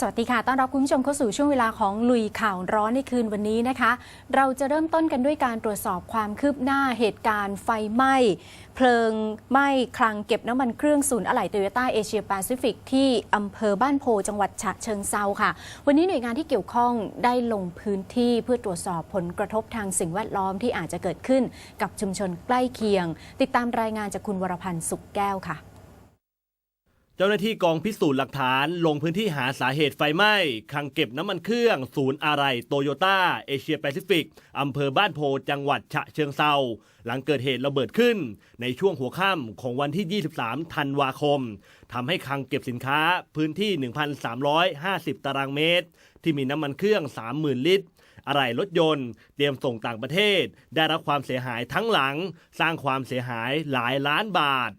สวัสดีค่ะ ต้อนรับคุณผู้ชมเข้าสู่ช่วงเวลาของลุยข่าวร้อนในคืนวันนี้นะคะ เราจะเริ่มต้นกันด้วยการตรวจสอบความคืบหน้าเหตุการณ์ไฟไหม้ เพลิงไหม้คลังเก็บน้ำมันเครื่องศูนย์อะไหล่โตโยต้าเอเชียแปซิฟิกที่อำเภอบ้านโพจังหวัดฉะเชิงเซาค่ะ วันนี้หน่วยงานที่เกี่ยวข้องได้ลงพื้นที่เพื่อตรวจสอบผลกระทบทางสิ่งแวดล้อมที่อาจจะเกิดขึ้นกับชุมชนใกล้เคียง ติดตามรายงานจากคุณวรพันธ์สุขแก้วค่ะ เจ้าหน้าที่กองพิสูจน์หลักฐานลงพื้นที่หาสาเหตุไฟไหม้คลังเก็บน้ำมันเครื่อง ศูนย์อะไหล่โตโยต้าเอเชียแปซิฟิกอำเภอบ้านโพจังหวัดฉะเชิงเซาหลังเกิดเหตุระเบิดขึ้น ในช่วงหัวค่ำของวันที่ 23 ธันวาคมทำให้คลังเก็บสินค้าพื้นที่ 1,350 ตารางเมตร ที่มีน้ำมันเครื่อง 30,000 ลิตรอะไหล่รถยนต์ เตรียมส่งต่างประเทศ ได้รับความเสียหายทั้งหลัง สร้างความเสียหายหลายล้านบาท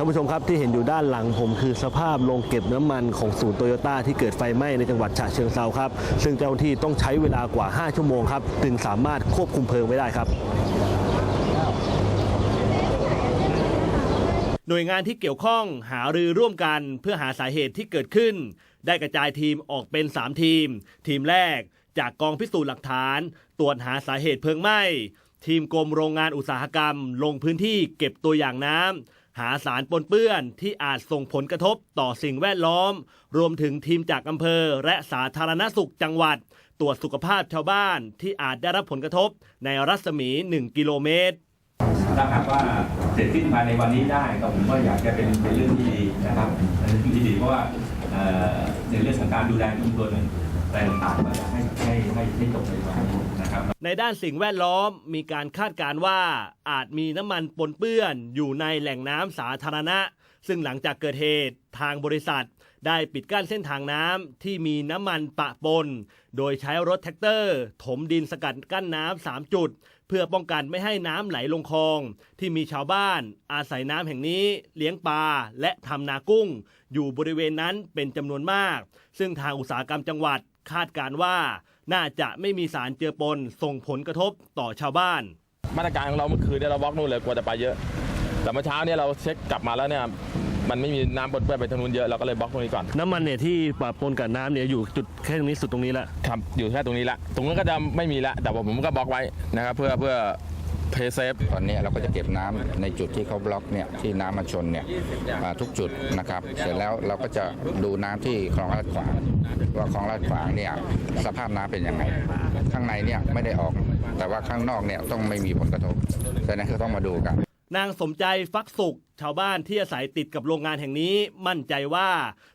ท่านผู้ชมครับที่เห็นอยู่ด้านหลังผมคือสภาพโรงเก็บน้ำมันของศูนย์โตโยต้าที่เกิดไฟไหม้ในจังหวัดฉะเชิงเซาครับ ซึ่งเจ้าหน้าที่ต้องใช้เวลากว่า 5 ชั่วโมงครับจึงสามารถควบคุมเพลิงไว้ได้ครับหน่วยงานที่เกี่ยวข้องหารือร่วมกันเพื่อหาสาเหตุที่เกิดขึ้น ได้กระจายทีมออกเป็น 3 ทีม ทีมแรกจากกองพิสูจน์หลักฐาน ตรวจหาสาเหตุเพลิงไหม้ ทีมกรมโรงงานอุตสาหกรรม ลงพื้นที่เก็บตัวอย่างน้ำ หาสารปนเปื้อนที่อาจส่งผลกระทบต่อสิ่งแวดล้อม รวมถึงทีมจากอำเภอ และสาธารณสุขจังหวัด ตรวจสุขภาพชาวบ้านที่อาจได้รับผลกระทบในรัศมี 1 กิโลเมตรถ้าหากว่าเสร็จสิ้นภายในวันนี้ได้ก็ผมก็อยากจะเป็นเป็นเรื่องที่ดีนะครับเป็นเรื่องที่ดีเพราะว่าในเรื่องของการดูแลชุมชน อะไรต่างๆก็อยากให้ให้ให้ให้จบในวันนี้นะครับ ในด้านสิ่งแวดล้อมมีการคาดการณ์ว่าอาจมีน้ำมันปนเปื้อนอยู่ในแหล่งน้ำสาธารณะ ซึ่งหลังจากเกิดเหตุทางบริษัท ได้ปิดกั้นเส้นทางน้ำที่มีน้ำมันปะปน โดยใช้รถแท็กเตอร์ ถมดินสกัดกั้นน้ำสามจุด เพื่อป้องกันไม่ให้น้ำไหลลงคลอง ที่มีชาวบ้าน อาศัยน้ำแห่งนี้ เลี้ยงปลาและทำนากุ้ง อยู่บริเวณนั้นเป็นจำนวนมาก ซึ่งทางอุตสาหกรรมจังหวัด คาดการณ์ว่า น่าจะไม่มีสารเจือปนส่งผลกระทบต่อชาวบ้าน มาตรการของเราเมื่อคืนเนี่ยเราบล็อกนู่นเลยกลัวจะไปเยอะ แต่เมื่อเช้าเนี่ยเราเช็คกลับมาแล้วเนี่ยมันไม่มีน้ำปนเปื้อนไปทางนู้นเยอะเราก็เลยบล็อกตรงนี้ก่อน น้ำมันเนี่ยที่ปะปนกับน้ำเนี่ยอยู่จุดแค่ตรงนี้สุดตรงนี้แหละครับอยู่แค่ตรงนี้ละ ตรงนั้นก็จะไม่มีละแต่ว่าผมก็บล็อกไว้นะครับเพื่อเพื่อ เพย์เซฟตอนนี้เราก็จะเก็บน้ำในจุดที่เขาบล็อกเนี่ยที่น้ำมาชนเนี่ยทุกจุดนะครับ เสร็จแล้วเราก็จะดูน้ำที่คลองลาดขวางว่าคลองลาดขวางเนี่ยสภาพน้ำเป็นยังไง ข้างในเนี่ยไม่ได้ออก แต่ว่าข้างนอกเนี่ยต้องไม่มีผลกระทบดังนั้นก็ต้องมาดูกัน นางสมใจฟักสุข ชาวบ้านที่อาศัยติดกับโรงงานแห่งนี้มั่นใจว่า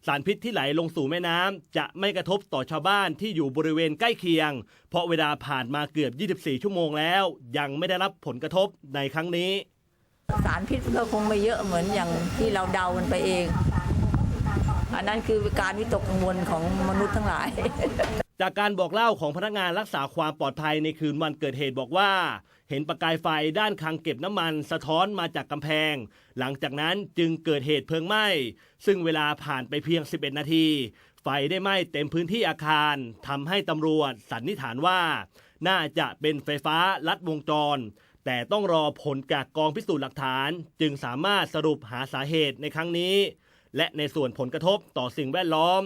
สารพิษที่ไหลลงสู่แม่น้ำจะไม่กระทบต่อชาวบ้านที่อยู่บริเวณใกล้เคียง เพราะเวลาผ่านมาเกือบ 24 ชั่วโมงแล้ว ยังไม่ได้รับผลกระทบในครั้งนี้ สารพิษก็คงไม่เยอะเหมือนอย่างที่เราเดากันไปเอง อันนั้นคือการวิตกกังวลของมนุษย์ทั้งหลาย จากการบอกเล่าของพนักงานรักษาความปลอดภัยในคืนวันเกิดเหตุบอกว่า เห็นประกายไฟด้านคลังเก็บน้ำมันสะท้อนมาจากกำแพง หลังจากนั้นจึงเกิดเหตุเพลิงไหม้ ซึ่งเวลาผ่านไปเพียง 11 นาที ไฟได้ไหม้เต็มพื้นที่อาคารทำให้ตำรวจสันนิษฐานว่า น่าจะเป็นไฟฟ้าลัดวงจร แต่ต้องรอผลจากกองพิสูจน์หลักฐาน จึงสามารถสรุปหาสาเหตุในครั้งนี้ และในส่วนผลกระทบต่อสิ่งแวดล้อม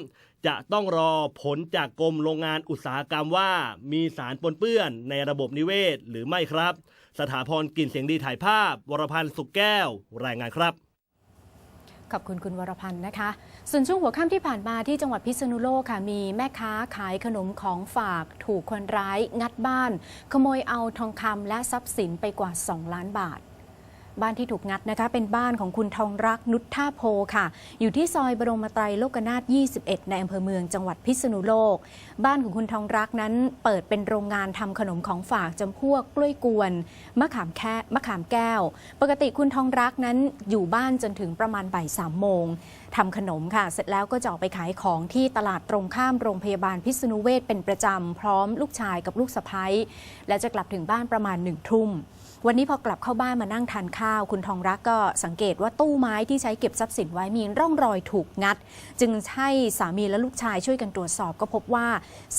จะต้องรอผลจากกรมโรงงานอุตสาหกรรมว่า มีสารปนเปื้อนในระบบนิเวศหรือไม่ครับ สถาพรกลิ่นเสียงดีถ่ายภาพ วรพันธ์สุขแก้ว รายงานครับ ขอบคุณคุณวรพันธ์นะคะ ส่วนช่วงหัวค่ำที่ผ่านมาที่จังหวัดพิษณุโลกค่ะ มีแม่ค้าขายขนมของฝากถูกคนร้าย งัดบ้าน ขโมยเอาทองคำและทรัพย์สินไปกว่า 2 ล้านบาท บ้านที่ถูกงัดนะคะ เป็นบ้านของคุณทองรักนุชท่าโพค่ะ อยู่ที่ซอยบรมไตรโลกนาถ21 ในอำเภอเมืองจังหวัดพิษณุโลก บ้านของคุณทองรักนั้นเปิดเป็นโรงงานทำขนมของฝากจำพวกกล้วยกวนมะขามแค่มะขามแก้ว ปกติคุณทองรักนั้นอยู่บ้านจนถึงประมาณบ่ายสามโมงทำขนมค่ะ เสร็จแล้วก็จะออกไปขายของที่ตลาดตรงข้ามโรงพยาบาลพิษณุเวชเป็นประจำ พร้อมลูกชายกับลูกสะพ้ยและจะกลับถึงบ้านประมาณหนึ่งทุ่ม วันนี้พอกลับเข้าบ้านมานั่งทานข้าวคุณทองรักก็สังเกตว่าตู้ไม้ที่ใช้เก็บทรัพย์สินไว้มีร่องรอยถูกงัด จึงให้สามีและลูกชายช่วยกันตรวจสอบก็พบว่า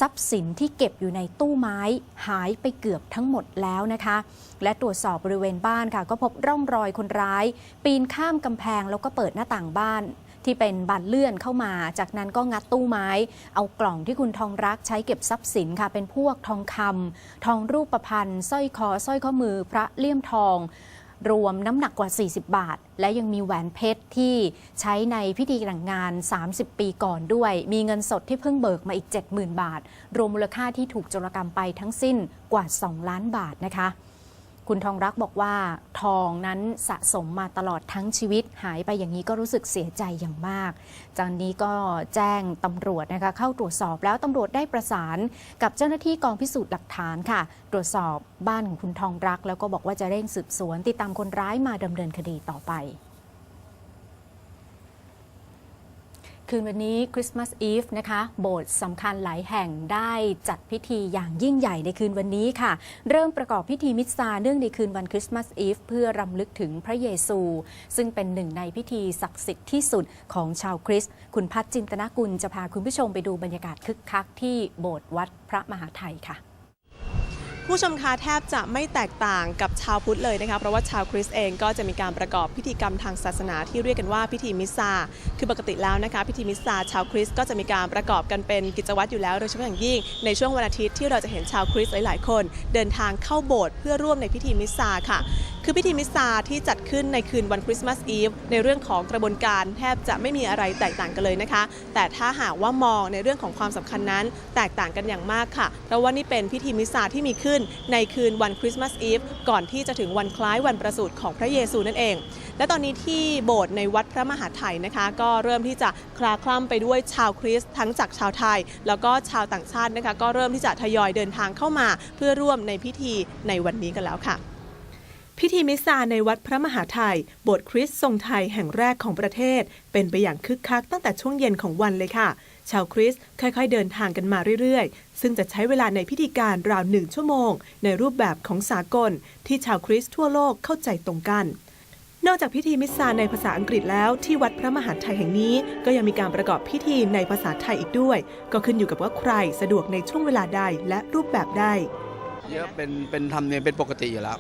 ทรัพย์สินที่เก็บอยู่ในตู้ไม้หายไปเกือบทั้งหมดแล้วนะคะ และตรวจสอบบริเวณบ้านค่ะ ก็พบร่องรอยคนร้าย ปีนข้ามกำแพงแล้วก็เปิดหน้าต่างบ้านที่เป็นบานเลื่อนเข้ามา จากนั้นก็งัดตู้ไม้ เอากล่องที่คุณทองรักใช้เก็บทรัพย์สินค่ะ เป็นพวกทองคำทองรูปประพันธ์สร้อยคอสร้อยข้อมือ พระเลี่ยมทอง รวมน้ำหนักกว่า 40 บาท และยังมีแหวนเพชรที่ใช้ในพิธีแต่งงาน 30 ปีก่อนด้วย มีเงินสดที่เพิ่งเบิกมาอีก 70,000 บาท รวมมูลค่าที่ถูกโจรกรรมไปทั้งสิ้นกว่า 2 ล้านบาทนะคะ คุณทองรักบอกว่าทองนั้นสะสมมาตลอดทั้งชีวิตหายไปอย่างนี้ก็รู้สึกเสียใจอย่างมาก จากนี้ก็แจ้งตำรวจนะคะเข้าตรวจสอบแล้วตำรวจได้ประสานกับเจ้าหน้าที่กองพิสูจน์หลักฐานค่ะ ตรวจสอบบ้านของคุณทองรัก แล้วก็บอกว่าจะเร่งสืบสวน ติดตามคนร้ายมาดำเนินคดีต่อไป คืนวันนี้คริสต์มาสอีฟนะคะ โบสถ์สำคัญหลายแห่งได้จัดพิธีอย่างยิ่งใหญ่ในคืนวันนี้ค่ะ เริ่มประกอบพิธีมิสซาเนื่องในคืนวันคริสต์มาสอีฟเพื่อรำลึกถึงพระเยซู ซึ่งเป็นหนึ่งในพิธีศักดิ์สิทธิ์ที่สุดของชาวคริสต์คุณพัฒจินตนากุลจะพาคุณผู้ชมไปดูบรรยากาศคึกคักที่โบสถ์วัดพระมหาไทยค่ะ ผู้ชมคะแทบจะไม่แตกต่างกับชาวพุทธเลยนะคะเพราะว่าชาวคริสต์เองก็จะมีการประกอบพิธีกรรมทางศาสนาที่เรียกกันว่าพิธีมิสซาคือปกติแล้วนะคะพิธีมิสซาชาวคริสต์ก็จะมีการประกอบกันเป็นกิจวัตรอยู่แล้วโดยเฉพาะอย่างยิ่งในช่วงวันอาทิตย์ที่เราจะเห็นชาวคริสต์หลาย ๆ คน เดินทางเข้าโบสถ์เพื่อร่วมในพิธีมิสซาค่ะ คือพิธีมิสซาที่จัดขึ้นในคืนวันคริสต์มาสอีฟในเรื่องของกระบวนการแทบจะไม่มีอะไรแตกต่างกันเลยนะคะ แต่ถ้าหากว่ามองในเรื่องของความสำคัญนั้น แตกต่างกันอย่างมากค่ะ เพราะว่านี่เป็นพิธีมิสซาที่มีขึ้นในคืนวันคริสต์มาสอีฟก่อนที่จะถึงวันคล้ายวันประสูติของพระเยซูนั่นเอง และตอนนี้ที่โบสถ์ในวัดพระมหาไทยนะคะ ก็เริ่มที่จะคลาคล่ำไปด้วยชาวคริสต์ทั้งจากชาวไทย แล้วก็ชาวต่างชาตินะคะ ก็เริ่มที่จะทยอยเดินทางเข้ามา เพื่อร่วมในพิธีในวันนี้กันแล้วค่ะ พิธีมิสซาในวัดพระมหาไทยโบสถ์คริสต์ทรงไทยแห่งแรกของประเทศ เป็นไปอย่างคึกคักตั้งแต่ช่วงเย็นของวันเลยค่ะ ชาวคริสต์ค่อยๆ เดินทางกันมาเรื่อยๆ ซึ่งจะใช้เวลาในพิธีการราวหนึ่งชั่วโมง ในรูปแบบของสากล ที่ชาวคริสต์ทั่วโลกเข้าใจตรงกันนอกจากพิธีมิสซาในภาษาอังกฤษแล้วที่วัดพระมหาไทยแห่งนี้ ก็ยังมีการประกอบพิธีในภาษาไทยอีกด้วย ก็ขึ้นอยู่กับว่าใครสะดวกในช่วงเวลาใดและรูปแบบใดเยอะเป็นเป็นธรรมเนียมเป็นปกติอยู่แล้ว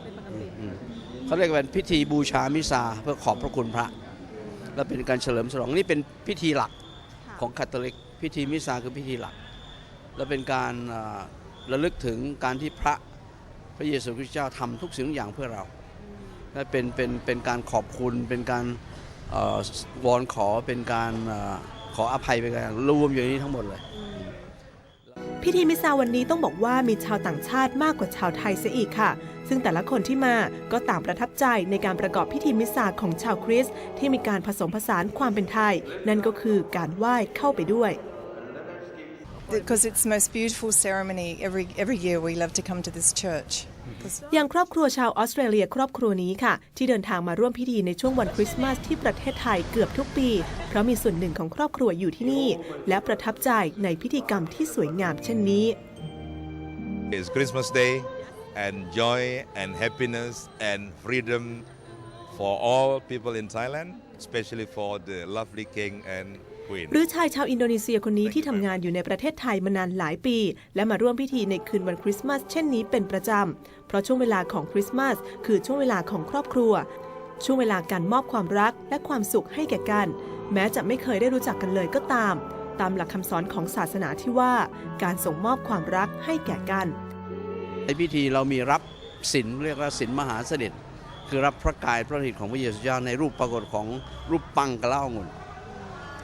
เขาเรียกว่าเป็นพิธีบูชามิซาเพื่อขอบพระคุณพระ และเป็นการเฉลิมฉลองนี่เป็นพิธีหลักของคาทอลิก พิธีมิซาคือพิธีหลัก และเป็นการเอ่อระลึกถึงการที่พระพระเยซูคริสต์เจ้าทำทุกสิ่งทุกอย่างเพื่อเราและเป็นเป็นเป็นการขอบคุณเป็นการเอ่อวอนขอเป็นการเอ่อขออภัยเป็นการรวมอยู่ในนี้ทั้งหมดเลย พิธีมิสซาวันนี้ต้องบอกว่ามีชาวต่างชาติมากกว่าชาวไทยเสียอีกค่ะ ซึ่งแต่ละคนที่มาก็ต่างประทับใจในการประกอบพิธีมิสซาของชาวคริสต์ที่มีการผสมผสานความเป็นไทย นั่นก็คือการไหว้เข้าไปด้วย because it's the most beautiful ceremony every every year we love to come to this church อย่างครอบครัวชาวออสเตรเลียครอบครัวนี้ค่ะ ที่เดินทางมาร่วมพิธีในช่วงวันคริสต์มาสที่ประเทศไทยเกือบทุกปี เพราะมีส่วนหนึ่งของครอบครัวอยู่ที่นี่ และประทับใจในพิธีกรรมที่สวยงามเช่นนี้ It's Christmas Day and joy and happiness and freedom for all people in Thailand, especially for the lovely king and. หรือชายชาวอินโดนีเซียคนนี้ที่ทำงานอยู่ในประเทศไทยมานานหลายปี และมาร่วมพิธีในคืนวันคริสต์มาสเช่นนี้เป็นประจำ เพราะช่วงเวลาของคริสต์มาสคือช่วงเวลาของครอบครัว ช่วงเวลาการมอบความรักและความสุขให้แก่กัน แม้จะไม่เคยได้รู้จักกันเลยก็ตาม ตามหลักคำสอนของศาสนาที่ว่า การส่งมอบความรักให้แก่กันในพิธีเรามีรับศีลเรียกว่าศีลมหาเสด็จ คือรับพระกายพระฤทธิ์ของพระเยซูเจ้าในรูปปรากฏของรูปปังกระเล่าองุ่น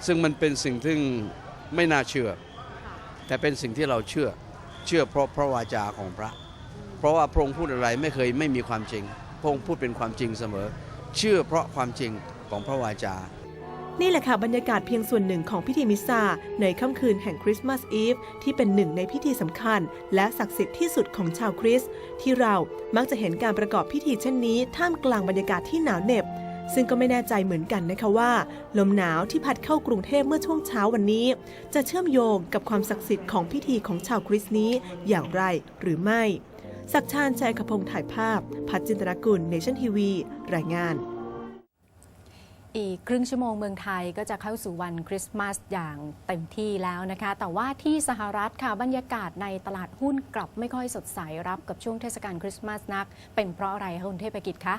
ซึ่งมันเป็นสิ่งที่ไม่น่าเชื่อ แต่เป็นสิ่งที่เราเชื่อเชื่อเพราะพระวาจาของพระ เพราะว่าพระองค์พูดอะไรไม่เคยไม่มีความจริง พระองค์พูดเป็นความจริงเสมอ เชื่อเพราะความจริงของพระวาจา นี่แหละค่ะบรรยากาศเพียงส่วนหนึ่งของพิธีมิสซาในค่ำคืนแห่งคริสต์มาสอีฟที่เป็นหนึ่งในพิธีสำคัญ และศักดิ์สิทธิ์ที่สุดของชาวคริสต์ที่เรามักจะเห็นการประกอบพิธีเช่นนี้ ท่ามกลางบรรยากาศที่หนาวเหน็บ ซึ่งก็ไม่แน่ใจเหมือนกันนะคะว่า ลมหนาวที่พัดเข้ากรุงเทพเมื่อช่วงเช้าวันนี้ จะเชื่อมโยงกับความศักดิ์สิทธิ์ของพิธีของชาวคริสต์นี้อย่างไรหรือไม่สักชาญชัยขพงถ่ายภาพ พัฒจินตนกุลเนชั่นทีวี รายงาน อีกครึ่งชั่วโมงเมืองไทยก็จะเข้าสู่วันคริสต์มาสอย่างเต็มที่แล้วนะคะ แต่ว่าที่สหรัฐค่ะบรรยากาศในตลาดหุ้นกลับไม่ค่อยสดใสรับกับช่วงเทศกาลคริสต์มาสนัก เป็นเพราะอะไรคะคุณเทพกิจคะ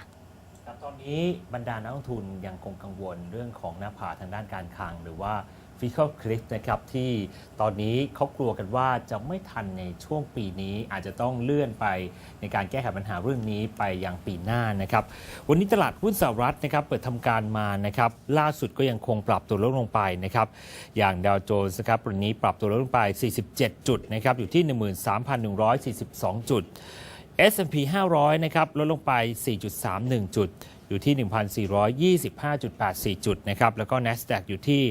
ครับตอนนี้บรรดานักลงทุนยังคงกังวลเรื่องของหน้าผาทางด้านการคลังหรือว่า fiscal cliff นะครับที่ตอนนี้เขากลัวกันว่าจะไม่ทันในช่วงปีนี้อาจจะต้องเลื่อนไปในการแก้ไขปัญหาเรื่องนี้ไปยังปีหน้านะครับ วันนี้ตลาดหุ้นสหรัฐนะครับเปิดทำการมานะครับล่าสุดก็ยังคงปรับตัวลดลงไปนะครับอย่างดาวโจนส์ครับวันนี้ปรับตัวลดลงไป 47 จุดนะครับอยู่ที่ 13,142 จุด S&P 500 นะครับ ลดลงไป 4.31 จุด อยู่ที่ 1,425.84 จุดนะครับ แล้วก็ NASDAQ อยู่ที่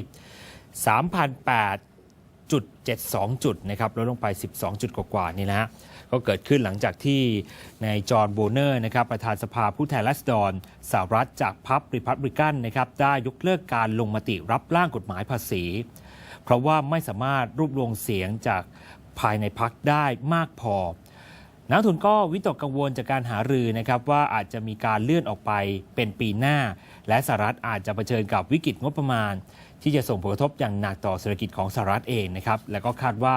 3,008จุด72 จุดนะครับ ลดลงไป 12 จุดกว่าๆนี่นะฮะ ก็เกิดขึ้นหลังจากที่ในจอห์นโบเนอร์นะครับ ประธานสภาผู้แทนราษฎรสหรัฐจากพรรคริพับลิกันนะครับ ได้ยกเลิกการลงมติรับร่างกฎหมายภาษี เพราะว่าไม่สามารถรวบรวมเสียงจากภายในพรรคได้มากพอ นักทุนก็วิตกกังวลจากการหารือนะครับว่าอาจจะมีการเลื่อนออกไปเป็นปีหน้า และสหรัฐอาจจะเผชิญกับวิกฤตงบประมาณ ที่จะส่งผลกระทบอย่างหนักต่อเศรษฐกิจของสหรัฐเองนะครับและก็คาดว่า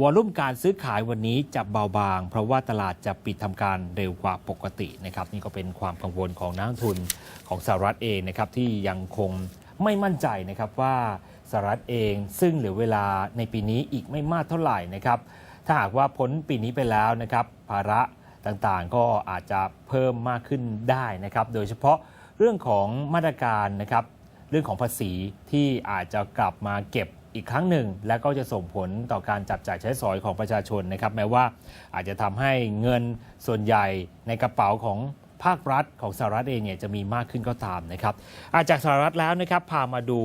วอลุ่มการซื้อขายวันนี้จะเบาบาง เพราะว่าตลาดจะปิดทำการเร็วกว่าปกตินะครับนี่ก็เป็นความกังวลของนักทุนของสหรัฐเองนะครับที่ยังคงไม่มั่นใจนะครับว่าสหรัฐเองซึ่งเหลือเวลาในปีนี้อีกไม่มากเท่าไหร่นะครับ ถ้าหากว่าพ้นปีนี้ไปแล้วนะครับภาระต่างๆ ก็อาจจะเพิ่มมากขึ้นได้นะครับ โดยเฉพาะเรื่องของมาตรการนะครับเรื่องของภาษีที่อาจจะกลับมาเก็บอีกครั้งหนึ่ง และก็จะส่งผลต่อการจับจ่ายใช้สอยของประชาชนนะครับ แม้ว่าอาจจะทำให้เงินส่วนใหญ่ในกระเป๋าของ ภาครัฐของสหรัฐเองเนี่ยจะมีมากขึ้นก็ตามนะครับอาจากสหรัฐแล้วนะครับพามาดู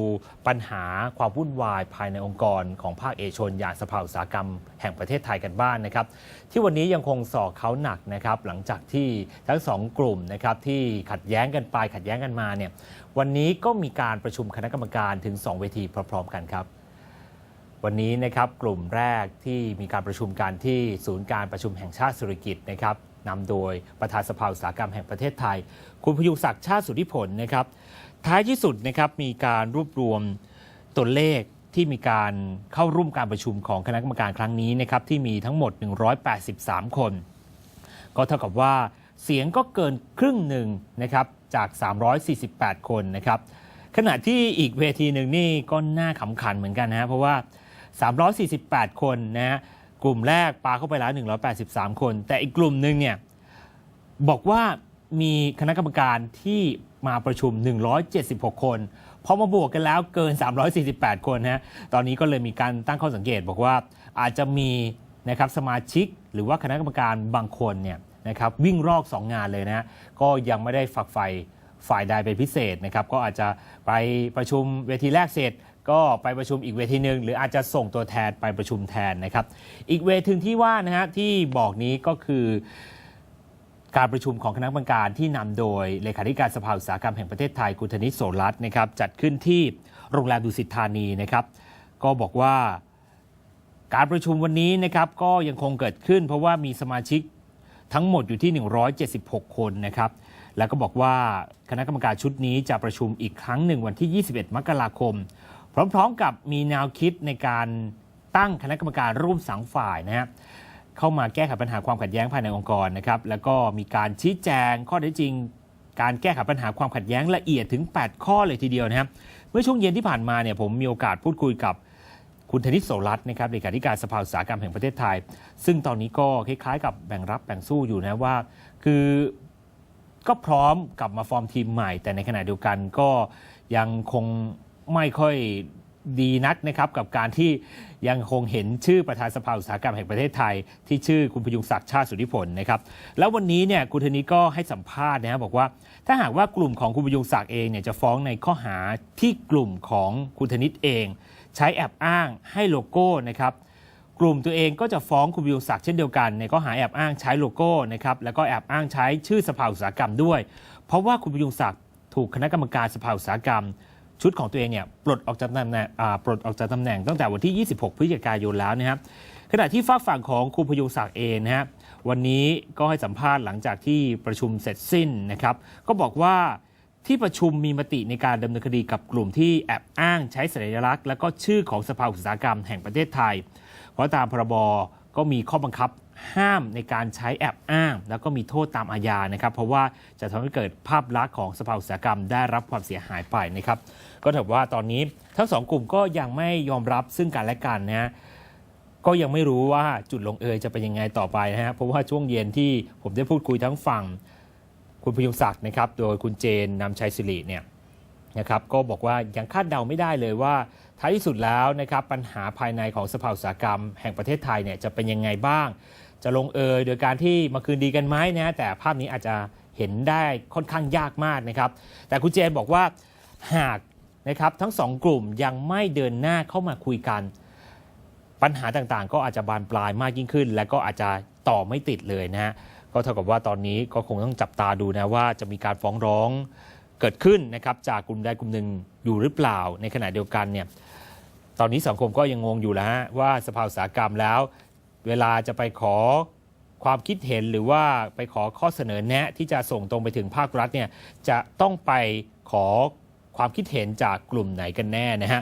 ปัญหาความวุ่นวายภายในองค์กรของภาคเอกชน อย่างสภาอุตสาหกรรมแห่งประเทศไทยกันบ้างนนะครับ ที่วันนี้ยังคงสอกเขาหนักนะครับหลังจากที่ทั้งสองกลุ่มนะครับที่ขัดแย้งกันไปขัดแย้งกันมาเนี่ยวันนี้ก็มีการประชุมคณะกรรมการถึง 2 เวทีพร้อม ๆ กันครับวันนี้นะครับกลุ่มแรกที่มีการประชุมกันที่ศูนย์การประชุมแห่งชาติสุริกิตนะครับ นำโดยประธานสภาอุตสาหกรรมแห่งประเทศไทย คุณพยุงศักดิ์ชาติสุทธิผลนะครับ ท้ายที่สุดนะครับมีการรวบรวมตัวเลขที่มีการเข้าร่วมการประชุมของคณะกรรมการครั้งนี้นะครับที่มีทั้งหมด 183 คน ก็เท่ากับว่าเสียงก็เกินครึ่งหนึ่งนะครับจาก 348 คนนะครับขณะที่อีกเวทีหนึ่งนี่ก็น่าขำขันเหมือนกันนะฮะเพราะว่า 348 คนนะฮะ กลุ่มแรกปาเข้าไปแล้ว 183 คน แต่อีกกลุ่มหนึ่งเนี่ยบอกว่ามีคณะกรรมการที่มาประชุม 176 คนพอมาบวกกันแล้วเกิน 348 คนฮะตอนนี้ก็เลยมีการตั้งข้อสังเกต บอกว่าอาจจะมีนะครับสมาชิกหรือว่าคณะกรรมการบางคนเนี่ยนะครับวิ่งรอก 2 งานเลยนะฮะก็ยังไม่ได้ฝักใฝ่ฝ่ายใดเป็นพิเศษนะครับก็อาจจะไปประชุมเวทีแรกเสร็จ ก็ไปประชุมอีกเวทีหนึ่งหรืออาจจะส่งตัวแทนไปประชุมแทนนะครับ อีกเวทีที่ว่านะฮะที่บอกนี้ก็คือการประชุมของคณะกรรมการที่นำโดยเลขาธิการสภาอุตสาหกรรมแห่งประเทศไทยกุธนิตโสรัตน์นะครับจัดขึ้นที่โรงแรมดุสิตธานีนะครับ ก็บอกว่าการประชุมวันนี้นะครับก็ยังคงเกิดขึ้น เพราะว่ามีสมาชิกทั้งหมดอยู่ที่ 176 คนนะครับ แล้วก็บอกว่าคณะกรรมการชุดนี้จะประชุมอีกครั้งหนึ่งวันที่ 21 มกราคม พร้อมๆกับมีแนวคิดในการตั้งคณะกรรมการร่วมสังฝ่ายนะฮะเข้ามาแก้ไขปัญหาความขัดแย้งภายในองค์กรนะครับแล้วก็มีการชี้แจงข้อเท็จจริง การแก้ไขปัญหาความขัดแย้งละเอียดถึง 8 ข้อเลยทีเดียวนะครับเมื่อช่วงเย็นที่ผ่านมาเนี่ยผมมีโอกาสพูดคุยกับคุณธนิตโสรัตน์นะครับเลขาธิการสภาอุตสาหกรรมแห่งประเทศไทย ซึ่งตอนนี้ก็คล้ายๆ กับแบ่งรับแบ่งสู้อยู่นะว่า คือก็พร้อมกลับมาฟอร์มทีมใหม่ แต่ในขณะเดียวกันก็ยังคง ไม่ค่อยดีนักนะครับกับการที่ยังคงเห็นชื่อประธานสภาอุตสาหกรรมแห่งประเทศไทย ที่ชื่อคุณพยุงศักดิ์ชาติสุทธิผลนะครับแล้ววันนี้เนี่ยคุณธนิตก็ให้สัมภาษณ์นะครับบอกว่า ถ้าหากว่ากลุ่มของคุณพยุงศักดิ์เองเนี่ยจะฟ้องในข้อหาที่กลุ่มของคุณธนิตเอง ใช้แอบอ้างให้โลโก้นะครับกลุ่มตัวเองก็จะฟ้องคุณวิวศักดิ์เช่นเดียวกันในข้อหาแอบอ้างใช้โลโก้นะครับแล้วก็แอบอ้างใช้ชื่อสภาอุตสาหกรรมด้วย เพราะว่าคุณวิวศักดิ์ถูกคณะกรรมการสภาอุตสาหกรรม ชุดของตัวเองเนี่ยปลดออกจากตำแหน่งปลดออกจากตำแหน่งตั้งแต่วันที่ 26 พฤศจิกายนแล้วนะครับขณะที่ฝากฝั่งของคุณพยุงศักดิ์เองนะฮะวันนี้ก็ให้สัมภาษณ์หลังจากที่ประชุมเสร็จสิ้นนะครับ ก็บอกว่าที่ประชุมมีมติในการดำเนินคดีกับกลุ่มที่แอบอ้างใช้สัญลักษณ์ และก็ชื่อของสภาอุตสาหกรรมแห่งประเทศไทย เพราะตามพรบก็มีข้อบังคับ ห้ามในการใช้แอบอ้าง แล้วก็มีโทษตามอาญานะครับ เพราะว่าจะทำให้เกิดภาพลักษณ์ของสภาอุตสาหกรรมได้รับความเสียหายไปนะครับ ก็ถือว่าตอนนี้ทั้งสองกลุ่มก็ยังไม่ยอมรับซึ่งกันและกันนะฮะก็ยังไม่รู้ว่าจุดลงเอยจะเป็นยังไงต่อไปนะฮะเพราะว่าช่วงเย็นที่ผมได้พูดคุยทั้งฝั่งคุณพยุงศักดิ์นะครับ โดยคุณเจนนำชัยสิริเนี่ยนะครับก็บอกว่ายังคาดเดาไม่ได้เลยว่าท้ายที่สุดแล้วนะครับปัญหาภายในของสภาอุตสาหกรรม แห่งประเทศไทยเนี่ยจะเป็นยังไงบ้าง จะลงเอยโดยการที่มาคืนดีกันไหมนะแต่ภาพนี้อาจจะเห็นได้ค่อนข้างยากมากนะครับ แต่คุณเจนบอกว่าหากนะครับทั้งสองกลุ่มยังไม่เดินหน้าเข้ามาคุยกัน ปัญหาต่างๆ ก็อาจจะบานปลายมากยิ่งขึ้น และก็อาจจะต่อไม่ติดเลยนะฮะก็เท่ากับว่าตอนนี้ก็คงต้องจับตาดูนะว่าจะมีการฟ้องร้องเกิดขึ้นนะครับจากกลุ่มใดกลุ่มหนึ่งอยู่หรือเปล่าในขณะเดียวกันเนี่ยตอนนี้สังคมก็ยังงงอยู่แล้วฮะว่าสภาอุตสาหกรรมแล้ว เวลาจะไปขอความคิดเห็นหรือว่าไปขอข้อเสนอแนะที่จะส่งตรงไปถึงภาครัฐเนี่ยจะต้องไปขอความคิดเห็นจากกลุ่มไหนกันแน่นะฮะ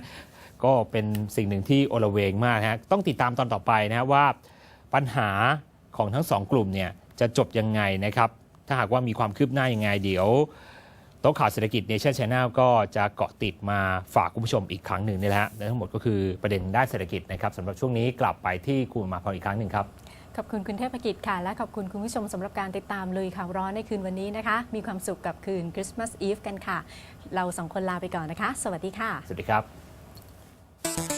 ก็เป็นสิ่งหนึ่งที่โอลเวงมากนะฮะต้องติดตามตอนต่อไปนะฮะว่าปัญหาของทั้งสองกลุ่มเนี่ยจะจบยังไงนะครับ ถ้าหากว่ามีความคืบหน้ายังไงเดี๋ยว ต๊ะข่าวเศรษฐกิจเนชั่นชาแนลก็จะเกาะติดมาฝากคุณผู้ชมอีกครั้งหนึ่งนี่แหละฮะและทั้งหมดก็คือประเด็นด้านเศรษฐกิจนะครับสำหรับช่วงนี้กลับไปที่คุณมาพรอีกครั้งหนึ่งครับ ขอบคุณคุณเทพกิจค่ะ และขอบคุณคุณผู้ชมสำหรับการติดตามเลยข่าวร้อนในคืนวันนี้นะคะ มีความสุขกับคืนคริสต์มาสอีฟกันค่ะ เราสองคนลาไปก่อนนะคะ สวัสดีค่ะ สวัสดีครับ